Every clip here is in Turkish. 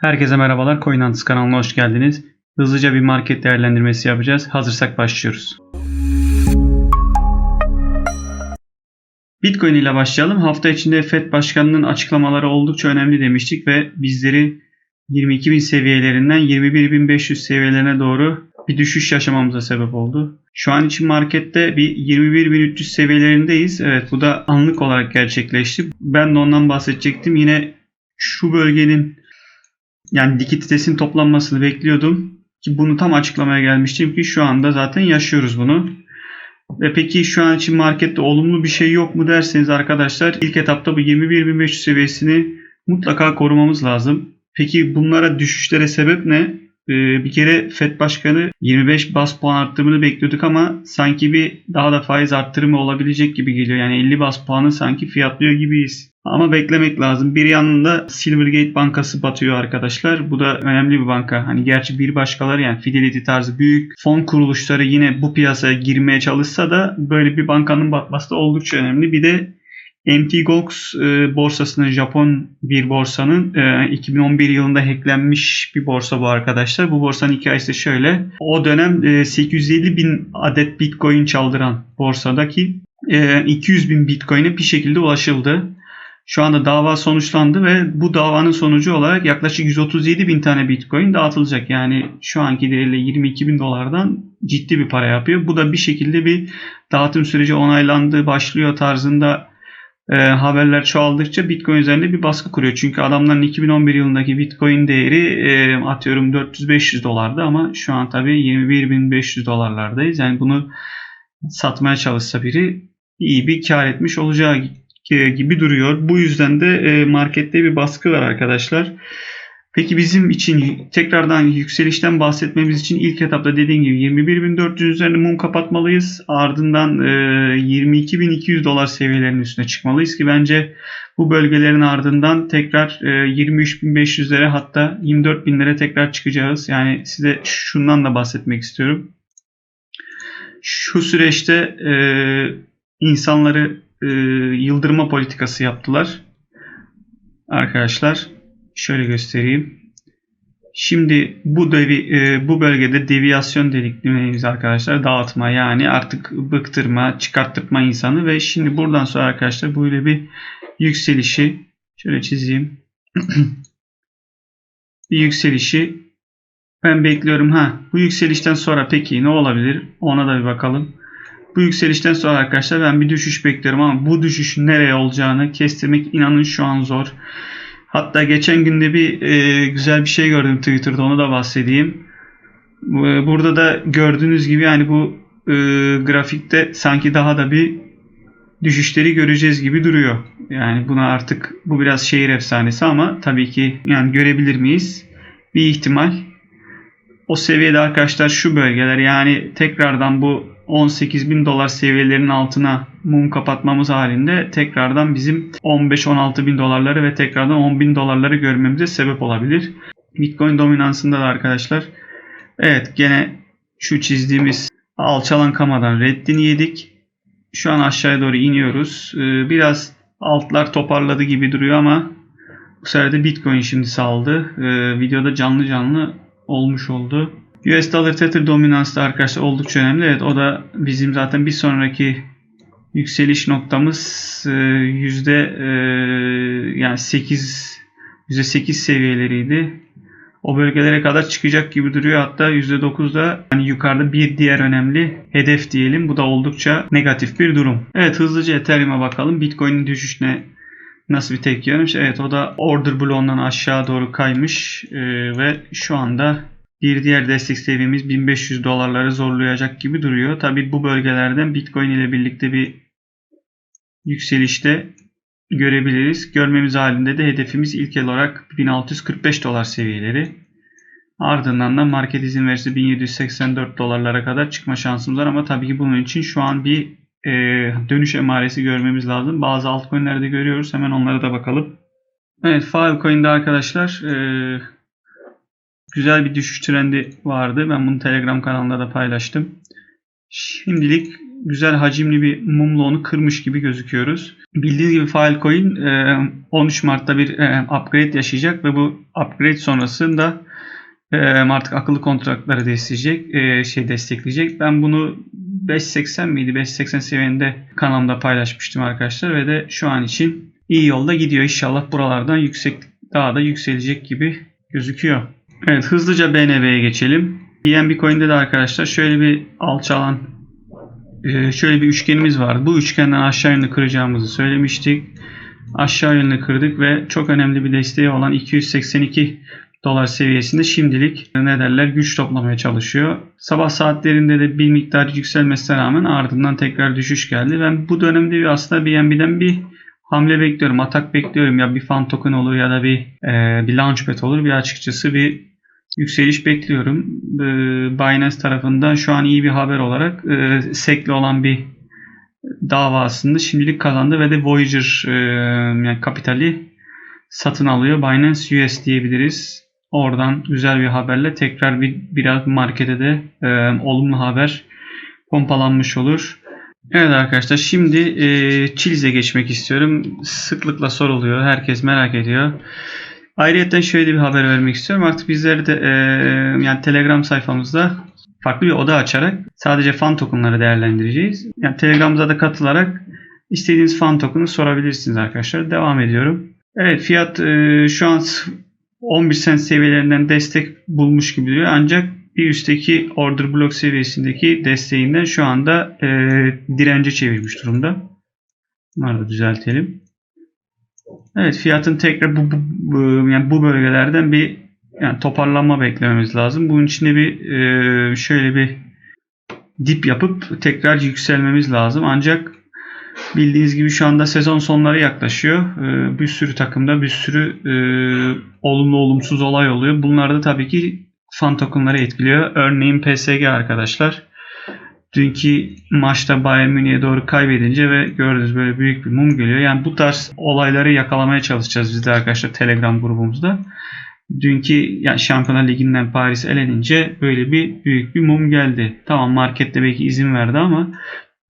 Herkese merhabalar. Coinantis kanalına hoş geldiniz. Hızlıca bir market değerlendirmesi yapacağız. Hazırsak başlıyoruz. Bitcoin ile başlayalım. Hafta içinde FED Başkanı'nın açıklamaları oldukça önemli demiştik ve bizleri 22.000 seviyelerinden 21.500 seviyelerine doğru bir düşüş yaşamamıza sebep oldu. Şu an için markette bir 21.300 seviyelerindeyiz. Evet bu da anlık olarak gerçekleşti. Ben de ondan bahsedecektim. Yine şu bölgenin yani likiditesin toplanmasını bekliyordum. Ki bunu tam açıklamaya gelmiştim ki şu anda zaten yaşıyoruz bunu. Ve peki şu an için markette olumlu bir şey yok mu derseniz arkadaşlar ilk etapta bu 21.500 seviyesini mutlaka korumamız lazım. Peki bunlara düşüşlere sebep ne? Ee, bir kere FED Başkanı 25 bas puan arttırımını bekliyorduk ama sanki bir daha da faiz arttırımı olabilecek gibi geliyor. Yani 50 bas puanı sanki fiyatlıyor gibiyiz. Ama beklemek lazım. Bir yanında Silvergate Bankası batıyor arkadaşlar. Bu da önemli bir banka. Hani gerçi bir başkaları yani Fidelity tarzı büyük fon kuruluşları yine bu piyasaya girmeye çalışsa da böyle bir bankanın batması da oldukça önemli. Bir de MT Gox e, borsasının Japon bir borsanın e, 2011 yılında hacklenmiş bir borsa bu arkadaşlar. Bu borsanın hikayesi şöyle. O dönem e, 850 bin adet bitcoin çaldıran borsadaki e, 200 bin bitcoin'e bir şekilde ulaşıldı. Şu anda dava sonuçlandı ve bu davanın sonucu olarak yaklaşık 137 bin tane bitcoin dağıtılacak. Yani şu anki değeriyle 22 bin dolardan ciddi bir para yapıyor. Bu da bir şekilde bir dağıtım süreci onaylandı, başlıyor tarzında e, haberler çoğaldıkça Bitcoin üzerinde bir baskı kuruyor. Çünkü adamların 2011 yılındaki Bitcoin değeri e, atıyorum 400-500 dolardı ama şu an tabii 21.500 dolarlardayız. Yani bunu satmaya çalışsa biri iyi bir kar etmiş olacağı gibi duruyor. Bu yüzden de e, markette bir baskı var arkadaşlar. Peki bizim için tekrardan yükselişten bahsetmemiz için ilk etapta dediğim gibi 21.400 üzerinde mum kapatmalıyız. Ardından e, 22.200 dolar seviyelerinin üstüne çıkmalıyız ki bence bu bölgelerin ardından tekrar e, 23.500'lere hatta 24.000'lere tekrar çıkacağız. Yani size şundan da bahsetmek istiyorum. Şu süreçte e, insanları e, yıldırma politikası yaptılar. Arkadaşlar Şöyle göstereyim. Şimdi bu devi, e, bu bölgede deviyasyon dediklerimiz arkadaşlar dağıtma yani artık bıktırma, çıkarttırma insanı ve şimdi buradan sonra arkadaşlar böyle bir yükselişi şöyle çizeyim. bir yükselişi ben bekliyorum. Ha bu yükselişten sonra peki ne olabilir? Ona da bir bakalım. Bu yükselişten sonra arkadaşlar ben bir düşüş bekliyorum ama bu düşüşün nereye olacağını kestirmek inanın şu an zor. Hatta geçen günde bir e, güzel bir şey gördüm Twitter'da onu da bahsedeyim. E, burada da gördüğünüz gibi yani bu e, grafikte sanki daha da bir düşüşleri göreceğiz gibi duruyor. Yani buna artık bu biraz şehir efsanesi ama tabii ki yani görebilir miyiz? Bir ihtimal. O seviyede arkadaşlar şu bölgeler yani tekrardan bu 18 bin dolar seviyelerinin altına mum kapatmamız halinde tekrardan bizim 15-16 bin dolarları ve tekrardan 10 bin dolarları görmemize sebep olabilir. Bitcoin dominansında da arkadaşlar evet gene şu çizdiğimiz alçalan kamadan reddini yedik. Şu an aşağıya doğru iniyoruz. Ee, biraz altlar toparladı gibi duruyor ama bu sefer de Bitcoin şimdi saldı. Ee, videoda canlı canlı olmuş oldu. US Dollar Tether dominansı da arkadaşlar oldukça önemli. Evet o da bizim zaten bir sonraki yükseliş noktamız e, yüzde e, yani 8 yüzde 8 seviyeleriydi. O bölgelere kadar çıkacak gibi duruyor. Hatta %9'da yani yukarıda bir diğer önemli hedef diyelim. Bu da oldukça negatif bir durum. Evet hızlıca Ethereum'a bakalım. Bitcoin'in düşüşüne nasıl bir tepki vermiş? Evet o da order bloğundan aşağı doğru kaymış ee, ve şu anda bir diğer destek seviyemiz 1500 dolarları zorlayacak gibi duruyor. Tabi bu bölgelerden Bitcoin ile birlikte bir yükselişte görebiliriz. Görmemiz halinde de hedefimiz ilk olarak 1645 dolar seviyeleri. Ardından da market izin verirse 1784 dolarlara kadar çıkma şansımız var ama tabii ki bunun için şu an bir e, dönüş emaresi görmemiz lazım. Bazı altcoin'lerde görüyoruz. Hemen onlara da bakalım. Evet Filecoin'de arkadaşlar e, güzel bir düşüş trendi vardı. Ben bunu Telegram kanalında da paylaştım. Şimdilik güzel hacimli bir mumla onu kırmış gibi gözüküyoruz. Bildiğiniz gibi Filecoin e, 13 Mart'ta bir e, upgrade yaşayacak ve bu upgrade sonrasında e, artık akıllı kontratları destekleyecek, e, şey destekleyecek. Ben bunu 5.80 miydi? 5.80 seviyende kanalımda paylaşmıştım arkadaşlar ve de şu an için iyi yolda gidiyor. İnşallah buralardan yüksek daha da yükselecek gibi gözüküyor. Evet hızlıca BNB'ye geçelim. BNB Coin'de de arkadaşlar şöyle bir alçalan e, şöyle bir üçgenimiz vardı. Bu üçgenden aşağı yönlü kıracağımızı söylemiştik. Aşağı yönlü kırdık ve çok önemli bir desteği olan 282 dolar seviyesinde şimdilik ne derler güç toplamaya çalışıyor. Sabah saatlerinde de bir miktar yükselmesine rağmen ardından tekrar düşüş geldi. Ben bu dönemde bir aslında BNB'den bir hamle bekliyorum. Atak bekliyorum. Ya bir fan token olur ya da bir e, bir launchpad olur. Bir açıkçası bir yükseliş bekliyorum. E, Binance tarafından şu an iyi bir haber olarak e, SEC'le olan bir davasında şimdilik kazandı ve de Voyager e, yani kapitali satın alıyor. Binance US diyebiliriz. Oradan güzel bir haberle tekrar bir biraz markete de e, olumlu haber pompalanmış olur. Evet arkadaşlar şimdi e, Chiliz'e geçmek istiyorum. Sıklıkla soruluyor. Herkes merak ediyor. Ayrıca şöyle bir haber vermek istiyorum. Artık bizleri de e, yani Telegram sayfamızda farklı bir oda açarak sadece fan tokenları değerlendireceğiz. Yani Telegram'da da katılarak istediğiniz fan token'ı sorabilirsiniz arkadaşlar. Devam ediyorum. Evet fiyat e, şu an 11 sent seviyelerinden destek bulmuş gibi duruyor. Ancak bir üstteki order block seviyesindeki desteğinden şu anda e, dirence çevirmiş durumda. Bunları da düzeltelim. Evet fiyatın tekrar bu, bu, bu yani bu bölgelerden bir yani toparlanma beklememiz lazım. Bunun için de bir e, şöyle bir dip yapıp tekrar yükselmemiz lazım. Ancak bildiğiniz gibi şu anda sezon sonları yaklaşıyor. E, bir sürü takımda bir sürü e, olumlu olumsuz olay oluyor. Bunlar da tabii ki fan tokenları etkiliyor. Örneğin PSG arkadaşlar. Dünkü maçta Bayern Münih'e doğru kaybedince ve gördüğünüz böyle büyük bir mum geliyor. Yani bu tarz olayları yakalamaya çalışacağız biz de arkadaşlar Telegram grubumuzda. Dünkü yani Şampiyonlar Ligi'nden Paris elenince böyle bir büyük bir mum geldi. Tamam markette belki izin verdi ama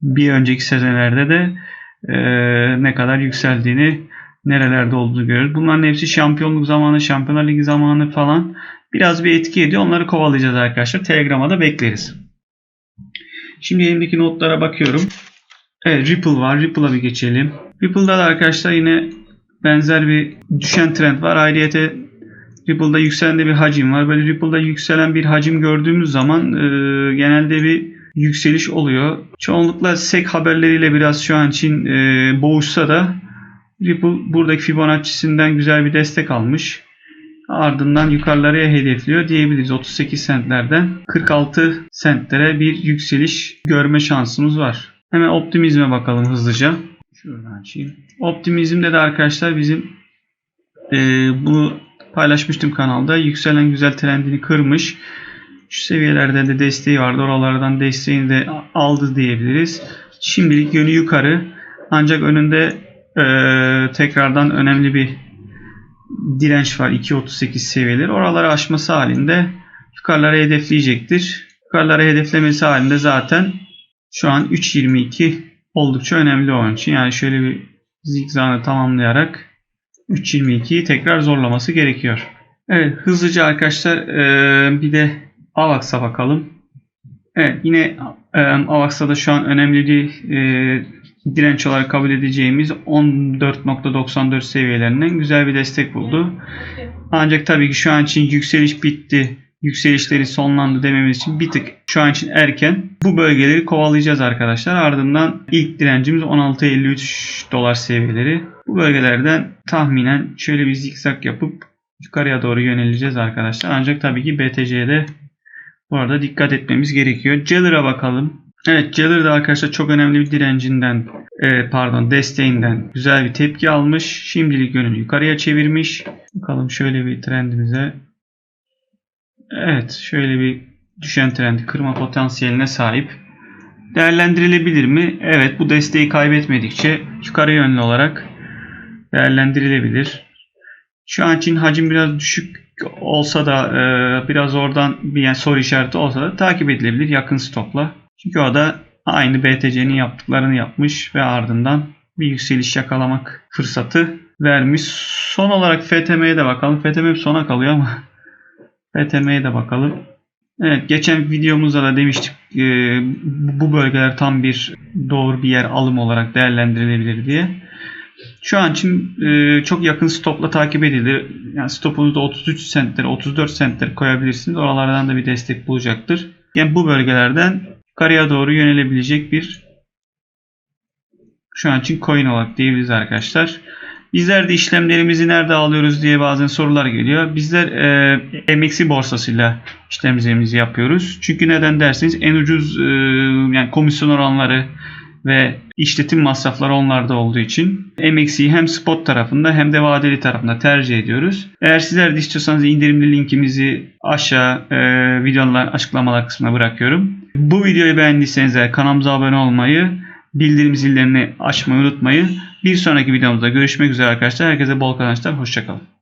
bir önceki sezonlarda de e, ne kadar yükseldiğini nerelerde olduğunu görüyoruz. Bunların hepsi şampiyonluk zamanı, Şampiyonlar Ligi zamanı falan biraz bir etki ediyor. Onları kovalayacağız arkadaşlar. Telegram'a da bekleriz. Şimdi elimdeki notlara bakıyorum. Evet Ripple var. Ripple'a bir geçelim. Ripple'da da arkadaşlar yine benzer bir düşen trend var. Ayrıyete Ripple'da yükselen de bir hacim var. Böyle Ripple'da yükselen bir hacim gördüğümüz zaman e, genelde bir yükseliş oluyor. Çoğunlukla SEC haberleriyle biraz şu an için e, boğuşsa da Ripple buradaki Fibonacci'sinden güzel bir destek almış. Ardından yukarılara hedefliyor diyebiliriz. 38 centlerden 46 centlere bir yükseliş görme şansımız var. Hemen optimizme bakalım hızlıca. Şuradan açayım. Optimizmde de arkadaşlar bizim e, bunu paylaşmıştım kanalda. Yükselen güzel trendini kırmış. Şu seviyelerde de desteği vardı. Oralardan desteğini de aldı diyebiliriz. Şimdilik yönü yukarı. Ancak önünde e, tekrardan önemli bir direnç var 2.38 seviyeleri. Oraları aşması halinde yukarılara hedefleyecektir. Yukarılara hedeflemesi halinde zaten şu an 3.22 oldukça önemli onun için. Yani şöyle bir zigzagı tamamlayarak 3.22'yi tekrar zorlaması gerekiyor. Evet hızlıca arkadaşlar e, bir de AVAX'a bakalım. Evet yine e, da şu an önemli bir e, direnç olarak kabul edeceğimiz 14.94 seviyelerinden güzel bir destek buldu. Ancak tabii ki şu an için yükseliş bitti. Yükselişleri sonlandı dememiz için bir tık şu an için erken. Bu bölgeleri kovalayacağız arkadaşlar. Ardından ilk direncimiz 16.53 dolar seviyeleri. Bu bölgelerden tahminen şöyle bir zikzak yapıp yukarıya doğru yöneleceğiz arkadaşlar. Ancak tabii ki BTC'de bu arada dikkat etmemiz gerekiyor. Jeller'a bakalım. Evet Jeller de arkadaşlar çok önemli bir direncinden e, pardon desteğinden güzel bir tepki almış. Şimdilik yönünü yukarıya çevirmiş. Bakalım şöyle bir trendimize. Evet şöyle bir düşen trendi kırma potansiyeline sahip. Değerlendirilebilir mi? Evet bu desteği kaybetmedikçe yukarı yönlü olarak değerlendirilebilir. Şu an için hacim biraz düşük olsa da e, biraz oradan bir soru işareti olsa da takip edilebilir yakın stopla. Çünkü o da aynı BTC'nin yaptıklarını yapmış ve ardından bir yükseliş yakalamak fırsatı vermiş. Son olarak FTM'ye de bakalım. FTM hep sona kalıyor ama FTM'ye de bakalım. Evet geçen videomuzda da demiştik e, bu bölgeler tam bir doğru bir yer alım olarak değerlendirilebilir diye. Şu an için e, çok yakın stopla takip edilir. Yani stopunuzu 33 centlere 34 centlere koyabilirsiniz. Oralardan da bir destek bulacaktır. Yani bu bölgelerden yukarıya doğru yönelebilecek bir şu an için coin olarak diyebiliriz arkadaşlar. Bizler de işlemlerimizi nerede alıyoruz diye bazen sorular geliyor. Bizler e, MXC borsasıyla işlemlerimizi yapıyoruz. Çünkü neden derseniz en ucuz e, yani komisyon oranları ve işletim masrafları onlarda olduğu için MXC'yi hem spot tarafında hem de vadeli tarafında tercih ediyoruz. Eğer sizler de istiyorsanız indirimli linkimizi aşağı e, videonun açıklamalar kısmına bırakıyorum. Bu videoyu beğendiyseniz eğer kanalımıza abone olmayı, bildirim zillerini açmayı unutmayın. Bir sonraki videomuzda görüşmek üzere arkadaşlar. Herkese bol kazançlar. Hoşçakalın.